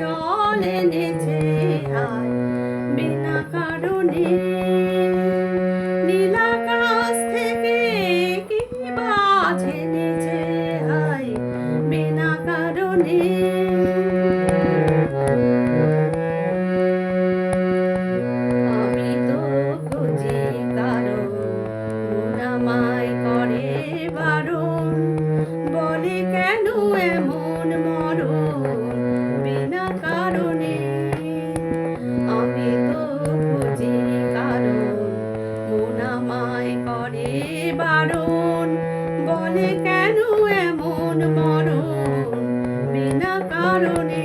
জল এনেছে কেন এমন মরণ বিনা কারণে।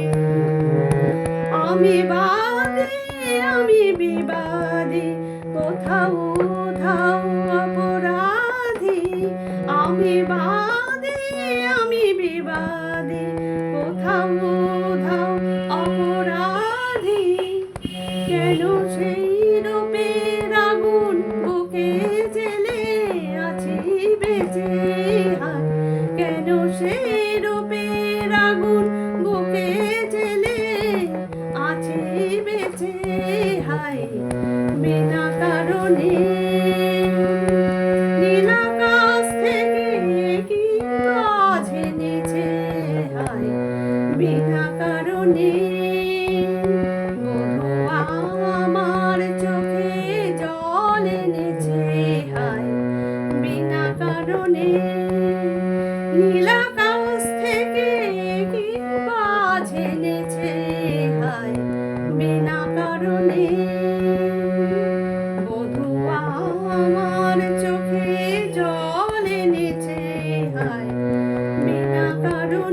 আমি বাদে আমি বিবাদে কোথাও কোথাও অপরাধী। আমি বাদে আগুন বুকে জেলে আছে বেঁচে, হায় বিনা কারণে। বিনা কারণে। আমার চোখে জল এনেছে, হায় বিনা কারণে।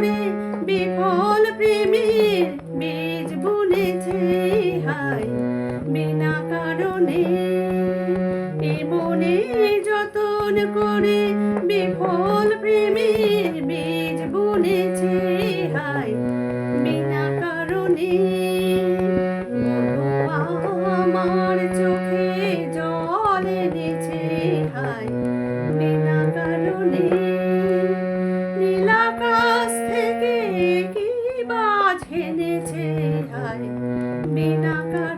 করে বিফল প্রেমের বীজ বুনেছে হায়, বিনা কারণে। এ মনে যতন করে বিফল প্রেমের বীজ বুনেছে হায়, বিনা কারণে। আমার চোখে জল এনেছে হায় হায় বিনা কারণে